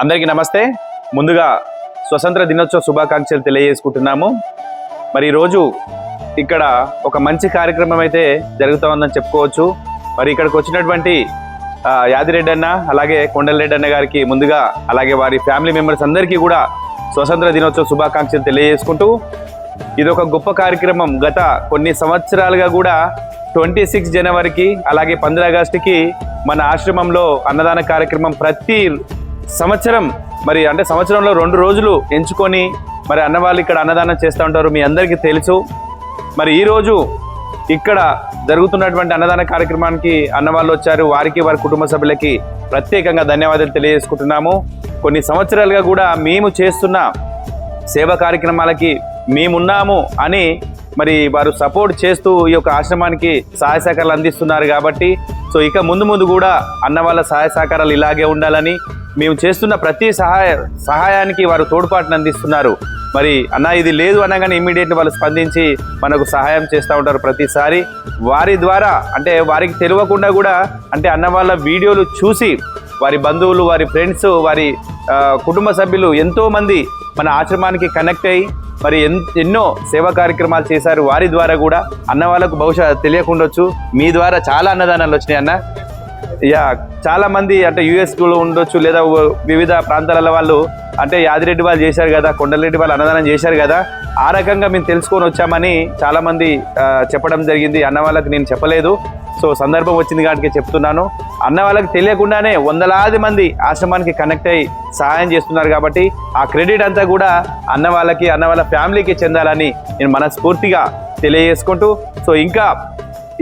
అందరికీ నమస్తే. ముందుగా స్వతంత్ర దినోత్సవ శుభాకాంక్షలు తెలియజేసుకుంటున్నాము. మరి ఈరోజు ఇక్కడ ఒక మంచి కార్యక్రమం అయితే జరుగుతూ ఉందని చెప్పుకోవచ్చు. మరి ఇక్కడికి వచ్చినటువంటి యాదిరెడ్డి అన్న అలాగే కొండలరెడ్డి అన్న గారికి ముందుగా అలాగే వారి ఫ్యామిలీ మెంబర్స్ అందరికీ కూడా స్వతంత్ర దినోత్సవ శుభాకాంక్షలు తెలియజేసుకుంటూ ఇది ఒక గొప్ప కార్యక్రమం. గత కొన్ని సంవత్సరాలుగా కూడా ట్వంటీ సిక్స్ జనవరికి అలాగే పంద్ర ఆగస్టుకి మన ఆశ్రమంలో అన్నదాన కార్యక్రమం ప్రతి సంవత్సరం మరి అంటే సంవత్సరంలో రెండు రోజులు ఎంచుకొని మరి అన్న వాళ్ళు ఇక్కడ అన్నదానం చేస్తూ ఉంటారు మీ అందరికీ తెలుసు. మరి ఈరోజు ఇక్కడ జరుగుతున్నటువంటి అన్నదాన కార్యక్రమానికి అన్న వాళ్ళు వచ్చారు. వారికి వారి కుటుంబ సభ్యులకి ప్రత్యేకంగా ధన్యవాదాలు తెలియజేసుకుంటున్నాము. కొన్ని సంవత్సరాలుగా కూడా మేము చేస్తున్న సేవా కార్యక్రమాలకి మేమున్నాము అని మరి వారు సపోర్ట్ చేస్తూ ఈ యొక్క ఆశ్రమానికి సహాయ సహకారాలు అందిస్తున్నారు కాబట్టి సో ఇక ముందు ముందు కూడా అన్న వాళ్ళ సహాయ సహకారాలు ఇలాగే ఉండాలని మేము చేస్తున్న ప్రతి సహాయ సహాయానికి వారు తోడ్పాటును అందిస్తున్నారు. మరి అన్న ఇది లేదు అనగానే ఇమ్మీడియట్ వాళ్ళు స్పందించి మనకు సహాయం చేస్తూ ఉంటారు ప్రతిసారి. వారి ద్వారా అంటే వారికి తెలియకుండా కూడా అంటే అన్న వాళ్ళ వీడియోలు చూసి వారి బంధువులు వారి ఫ్రెండ్స్ వారి కుటుంబ సభ్యులు ఎంతోమంది మన ఆశ్రమానికి కనెక్ట్ అయ్యి మరి ఎన్ ఎన్నో సేవా కార్యక్రమాలు చేశారు వారి ద్వారా కూడా. అన్న వాళ్ళకు బహుశా తెలియకుండొచ్చు. మీ ద్వారా చాలా అన్నదానాలు వచ్చినాయి అన్న. యా చాలా మంది అంటే యూఎస్లో ఉండొచ్చు లేదా వివిధ ప్రాంతాల వాళ్ళు అంటే యాదిరెడ్డి వాళ్ళు చేశారు కదా కొండలరెడ్డి వాళ్ళు అన్నదానం చేశారు కదా ఆ రకంగా మేము తెలుసుకొని వచ్చామని చాలా మంది చెప్పడం జరిగింది. అన్న వాళ్ళకి నేను చెప్పలేదు. సో సందర్భం వచ్చింది కాబట్టి చెప్తున్నాను. అన్న వాళ్ళకి తెలియకుండానే వందలాది మంది ఆశ్రమానికి కనెక్ట్ అయ్యి సహాయం చేస్తున్నారు కాబట్టి ఆ క్రెడిట్ అంతా కూడా అన్న వాళ్ళకి అన్న వాళ్ళ ఫ్యామిలీకి చెందాలని నేను మనస్ఫూర్తిగా తెలియజేసుకుంటూ సో ఇంకా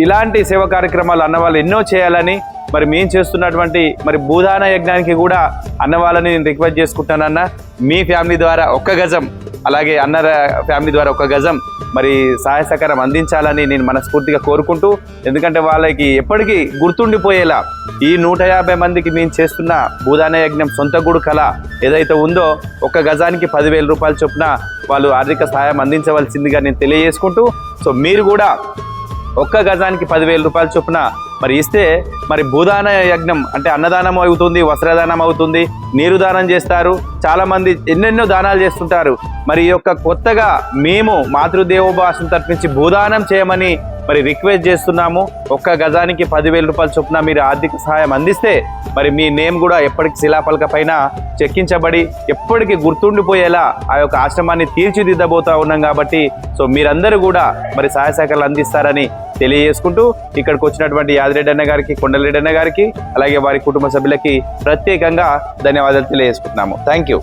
ఇలాంటి సేవా కార్యక్రమాలు అన్న వాళ్ళు ఎన్నో చేయాలని మరి మేము చేస్తున్నటువంటి మరి భూదాన యజ్ఞానికి కూడా అన్న వాళ్ళని నేను రిక్వెస్ట్ చేసుకుంటానన్న మీ ఫ్యామిలీ ద్వారా ఒక్క గజం అలాగే అన్న ఫ్యామిలీ ద్వారా ఒక గజం మరి సహాయ సహకారం అందించాలని నేను మనస్ఫూర్తిగా కోరుకుంటూ ఎందుకంటే వాళ్ళకి ఎప్పటికీ గుర్తుండిపోయేలా ఈ నూట యాభై మందికి మేము చేస్తున్న భూదాన యజ్ఞం సొంత గుడు కళ ఏదైతే ఉందో ఒక గజానికి పదివేల రూపాయలు చొప్పున వాళ్ళు ఆర్థిక సహాయం అందించవలసిందిగా నేను తెలియజేసుకుంటూ సో మీరు కూడా ఒక్క గజానికి పదివేల రూపాయల చొప్పున మరి ఇస్తే మరి భూదాన యజ్ఞం అంటే అన్నదానం అవుతుంది వస్త్రదానం అవుతుంది నీరు దానం చేస్తారు. చాలామంది ఎన్నెన్నో దానాలు చేస్తుంటారు. మరి ఈ యొక్క కొత్తగా మేము మాతృదేవోభాషను తప్పించి భూదానం చేయమని మరి రిక్వెస్ట్ చేస్తున్నాము. ఒక్క గజానికి పదివేల రూపాయల చొప్పున మీరు ఆర్థిక సహాయం అందిస్తే మరి మీ నేమ్ కూడా ఎప్పటికి శిలాపలక పైన చెక్కించబడి ఎప్పటికీ గుర్తుండిపోయేలా ఆ యొక్క ఆశ్రమాన్ని తీర్చిదిద్దబోతా ఉన్నాం కాబట్టి సో మీరందరూ కూడా మరి సహాయ సహకారాలు అందిస్తారని తెలియజేసుకుంటూ ఇక్కడికి వచ్చినటువంటి యాదిరెడ్డి అన్న గారికి కొండలరెడ్డి అన్న గారికి అలాగే వారి కుటుంబ సభ్యులకి ప్రత్యేకంగా ధన్యవాదాలు తెలియజేసుకుంటున్నాము. Thank you